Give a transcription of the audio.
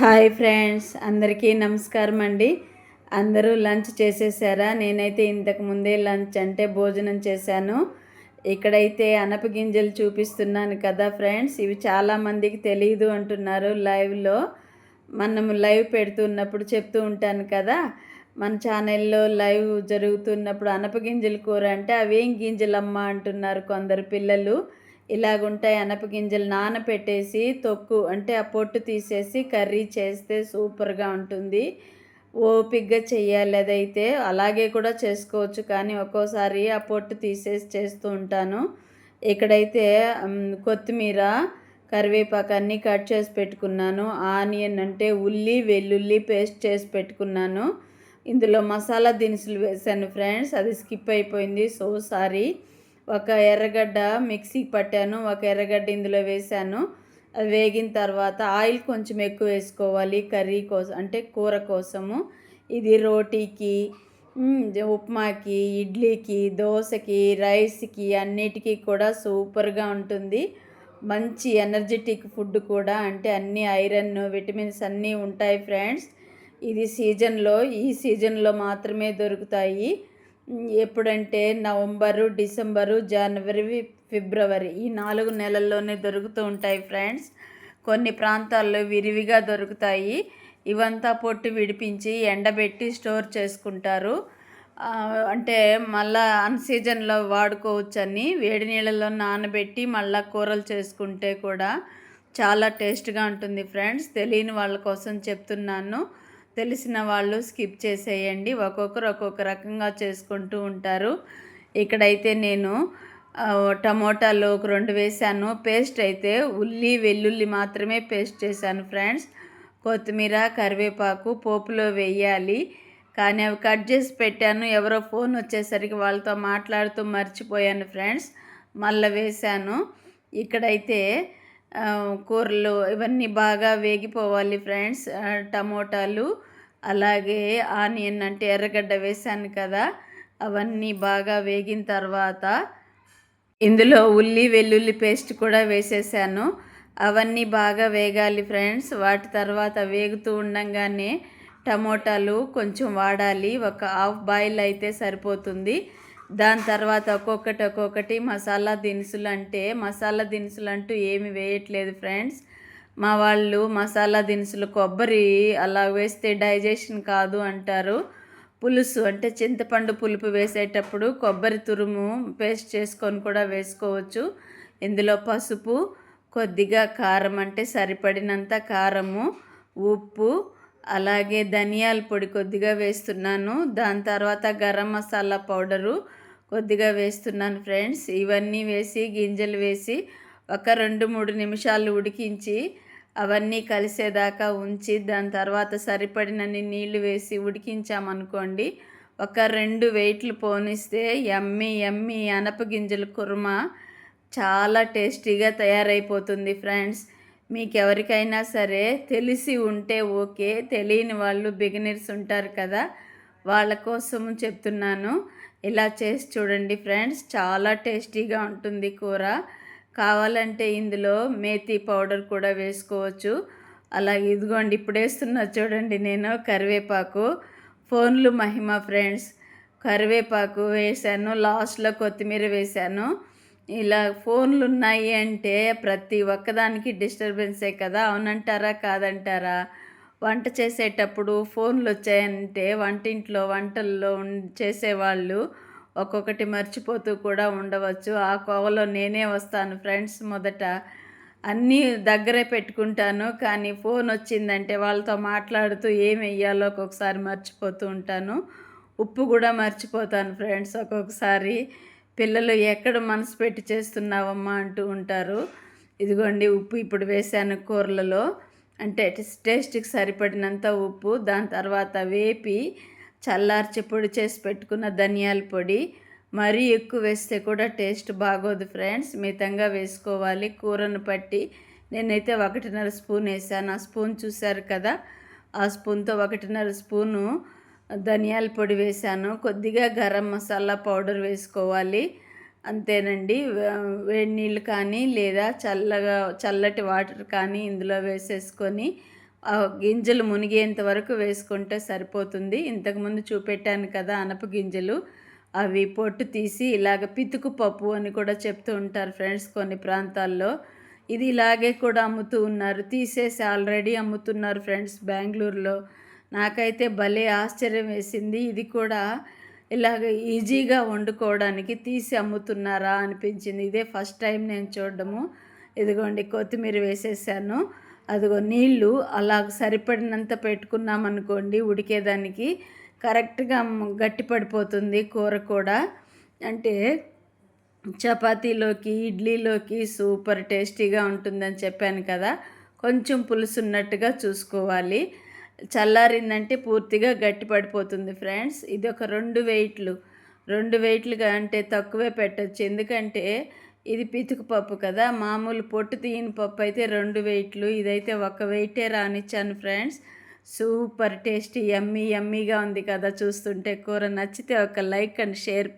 Hi friends అందరికీ నమస్కారం అండి. అందరూ లంచ్ చేసేసారా? నేనైతే ఇంతకు ముందే లంచ్ అంటే భోజనం చేశాను. ఇక్కడైతే అనప గింజలు చూపిస్తున్నాను కదా ఫ్రెండ్స్ ఇవి చాలామందికి తెలియదు అంటున్నారు లైవ్లో మనము లైవ్ పెడుతున్నప్పుడు చెప్తూ ఉంటాను కదా మన ఛానల్లో లైవ్ జరుగుతున్నప్పుడు అనపగింజల కూర అంటే అవేం గింజలమ్మ అంటున్నారు కొందరు పిల్లలు. ఇలాగుంటాయి అనపగింజలు నానపెట్టేసి తొక్కు అంటే ఆ పొట్టు తీసేసి కర్రీ చేస్తే సూపర్గా ఉంటుంది. ఓపిగ్గా చెయ్యాలి అదైతే. అలాగే కూడా చేసుకోవచ్చు కానీ ఒక్కోసారి ఆ పొట్టు తీసేసి చేస్తూ ఉంటాను. ఇక్కడైతే కొత్తిమీర కరివేపాకు అన్నీ కట్ చేసి పెట్టుకున్నాను. ఆనియన్ అంటే ఉల్లి వెల్లుల్లి పేస్ట్ చేసి పెట్టుకున్నాను. ఇందులో మసాలా దినుసులు వేసాను ఫ్రెండ్స్. అది స్కిప్ అయిపోయింది సో సారీ. ఒక ఎర్రగడ్డ మిక్సీకి పట్టాను ఒక ఎర్రగడ్డ ఇందులో వేసాను అది వేగిన తర్వాత ఆయిల్ కొంచెం ఎక్కువ వేసుకోవాలి కర్రీ కోసం అంటే కూర కోసము. ఇది రోటీకి ఉప్మాకి ఇడ్లీకి దోశకి రైస్కి అన్నిటికీ కూడా సూపర్గా ఉంటుంది. మంచి ఎనర్జెటిక్ ఫుడ్ కూడా అంటే అన్ని ఐరన్ విటమిన్స్ అన్నీ ఉంటాయి ఫ్రెండ్స్. ఇది సీజన్లో ఈ సీజన్లో మాత్రమే దొరుకుతాయి. ఎప్పుడంటే నవంబరు డిసెంబరు జనవరి ఫిబ్రవరి ఈ నాలుగు నెలల్లోనే దొరుకుతూ ఉంటాయి ఫ్రెండ్స్. కొన్ని ప్రాంతాల్లో విరివిగా దొరుకుతాయి. ఇవంతా పొట్టు విడిపించి ఎండబెట్టి స్టోర్ చేసుకుంటారు. అంటే మళ్ళా అన్ సీజన్లో వాడుకోవచ్చని వేడి నీళ్ళలో నానబెట్టి మళ్ళా కూరలు చేసుకుంటే కూడా చాలా టేస్ట్గా ఉంటుంది ఫ్రెండ్స్. తెలియని వాళ్ళ కోసం చెప్తున్నాను. తెలిసిన వాళ్ళు స్కిప్ చేసేయండి. ఒక్కొక్కరు ఒక్కొక్క రకంగా చేసుకుంటూ ఉంటారు. ఇక్కడైతే నేను టమోటాలు ఒక రెండు వేసాను. పేస్ట్ అయితే ఉల్లి వెల్లుల్లి మాత్రమే పేస్ట్ చేశాను ఫ్రెండ్స్. కొత్తిమీర కరివేపాకు పోపులో వేయాలి. కానీ అవి కట్ చేసి పెట్టాను. ఎవరో ఫోన్ వచ్చేసరికి వాళ్ళతో మాట్లాడుతూ మర్చిపోయాను ఫ్రెండ్స్. మళ్ళీ వేశాను ఇక్కడైతే కూరలు ఇవన్నీ బాగా వేగిపోవాలి ఫ్రెండ్స్. టమోటాలు అలాగే ఆనియన్ అంటే ఎర్రగడ్డ వేశాను కదా అవన్నీ బాగా వేగిన తర్వాత ఇందులో ఉల్లి వెల్లుల్లి పేస్ట్ కూడా వేసేసాను. అవన్నీ బాగా వేగాలి ఫ్రెండ్స్. వాటి తర్వాత వేగుతూ ఉండంగానే టమోటాలు కొంచెం వాడాలి. ఒక హాఫ్ బాయిల్ అయితే సరిపోతుంది. దాని తర్వాత ఒక్కొక్కటి ఒక్కొక్కటి మసాలా దినుసులు అంటే మసాలా దినుసులు అంటూ ఏమి వేయట్లేదు ఫ్రెండ్స్. మా వాళ్ళు మసాలా దినుసులు కొబ్బరి అలా వేస్తే డైజెషన్ కాదు అంటారు. పులుసు అంటే చింతపండు పులుపు వేసేటప్పుడు కొబ్బరి తురుము పేస్ట్ చేసుకొని కూడా వేసుకోవచ్చు. ఇందులో పసుపు కొద్దిగా కారం అంటే సరిపడినంత కారము ఉప్పు అలాగే ధనియాల పొడి కొద్దిగా వేస్తున్నాను. దాని తర్వాత గరం మసాలా పౌడరు కొద్దిగా వేస్తున్నాను ఫ్రెండ్స్. ఇవన్నీ వేసి గింజలు వేసి ఒక రెండు మూడు నిమిషాలు ఉడికించి అవన్నీ కలిసేదాకా ఉంచి దాని తర్వాత సరిపడినన్ని నీళ్ళు వేసి ఉడికించామనుకోండి ఒక రెండు వెయిట్లు పోనిస్తే ఎమ్మి ఎమ్మి అనప కుర్మ కుర్మా చాలా టేస్టీగా తయారైపోతుంది ఫ్రెండ్స్. మీకు ఎవరికైనా సరే తెలిసి ఉంటే ఓకే తెలియని వాళ్ళు బిగినర్స్ ఉంటారు కదా వాళ్ళ కోసం చెప్తున్నాను. ఇలా చేసి చూడండి ఫ్రెండ్స్. చాలా టేస్టీగా ఉంటుంది కూర. కావాలంటే ఇందులో మేతి పౌడర్ కూడా వేసుకోవచ్చు. అలాగే ఇదిగోండి ఇప్పుడు వేస్తున్నా చూడండి నేను కరివేపాకు. ఫోన్లు మహిమ ఫ్రెండ్స్. కరివేపాకు వేసాను లాస్ట్లో కొత్తిమీర వేసాను ఇలా ఫోన్లు ఉన్నాయి అంటే ప్రతి ఒక్కదానికి డిస్టర్బెన్సే కదా. అవునంటారా? కాదంటారా? వంట చేసేటప్పుడు ఫోన్లు వచ్చాయంటే వంటింట్లో వంటల్లో చేసేవాళ్ళు ఒక్కొక్కటి మర్చిపోతూ కూడా ఉండవచ్చు. ఆ కోవలో నేనే వస్తాను ఫ్రెండ్స్ మొదట. అన్నీ దగ్గరే పెట్టుకుంటాను. కానీ ఫోన్ వచ్చిందంటే వాళ్ళతో మాట్లాడుతూ ఏం వెయ్యాలో ఒక్కొక్కసారి మర్చిపోతూ ఉంటాను. ఉప్పు కూడా మర్చిపోతాను ఫ్రెండ్స్ ఒక్కొక్కసారి. పిల్లలు ఎక్కడ మనసు పెట్టి చేస్తున్నావమ్మా అంటూ ఉంటారు. ఇదిగోండి ఉప్పు ఇప్పుడు వేసాను కూరలలో. అంటే టేస్ట్కి సరిపడినంత ఉప్పు దాని తర్వాత వేపి చల్లార్చి పొడి చేసి పెట్టుకున్న ధనియాల పొడి మరీ ఎక్కువ వేస్తే కూడా టేస్ట్ బాగోదు ఫ్రెండ్స్. మితంగా వేసుకోవాలి. కూరను పట్టి నేనైతే ఒకటిన్నర స్పూన్ వేసాను. ఆ స్పూన్ చూశారు కదా? ఆ స్పూన్తో ఒకటిన్నర స్పూను ధనియాల పొడి వేసాను. కొద్దిగా గరం మసాలా పౌడర్ వేసుకోవాలి. అంతేనండి. వేడి నీళ్ళు కానీ లేదా చల్లగా చల్లటి వాటర్ కానీ ఇందులో వేసేసుకొని ఆ గింజలు మునిగేంత వరకు వేసుకుంటే సరిపోతుంది. ఇంతకుముందు చూపెట్టాను కదా అనప గింజలు. అవి పొట్టు తీసి ఇలాగ పితుకు పప్పు అని కూడా చెప్తూ ఉంటారు ఫ్రెండ్స్ కొన్ని ప్రాంతాల్లో. ఇది ఇలాగే కూడా అమ్ముతూ ఉన్నారు. తీసేసి ఆల్రెడీ అమ్ముతున్నారు ఫ్రెండ్స్ బెంగళూరులో. నాకైతే భలే ఆశ్చర్యం వేసింది. ఇది కూడా ఇలాగ ఈజీగా వండుకోవడానికి తీసి అమ్ముతున్నారా అనిపించింది. ఇదే ఫస్ట్ టైం నేను చూడడము. ఇదిగోండి కొత్తిమీర వేసేసాను. అదిగో నీళ్ళు అలా సరిపడినంత పెట్టుకున్నామనుకోండి ఉడికేదానికి కరెక్ట్గా గట్టి పడిపోతుంది కూర కూడా. అంటే చపాతీలోకి ఇడ్లీలోకి సూపర్ టేస్టీగా ఉంటుందని చెప్పాను కదా. కొంచెం పులుసు ఉన్నట్టుగా చూసుకోవాలి. చల్లారిందంటే పూర్తిగా గట్టి పడిపోతుంది ఫ్రెండ్స్. ఇది ఒక రెండు వెయిట్లు. రెండు వెయిట్లుగా అంటే తక్కువే పెట్టచ్చు. ఎందుకంటే ఇది పితుకు పప్పు కదా. మామూలు పొట్టు తీయని పప్పు అయితే రెండు వెయిట్లు. ఇదైతే ఒక వెయిటే రానిచ్చాను ఫ్రెండ్స్. సూపర్ టేస్టీ ఎమ్మీ ఎమ్మీగా ఉంది కదా చూస్తుంటే. కూర నచ్చితే ఒక లైక్ అండ్ షేర్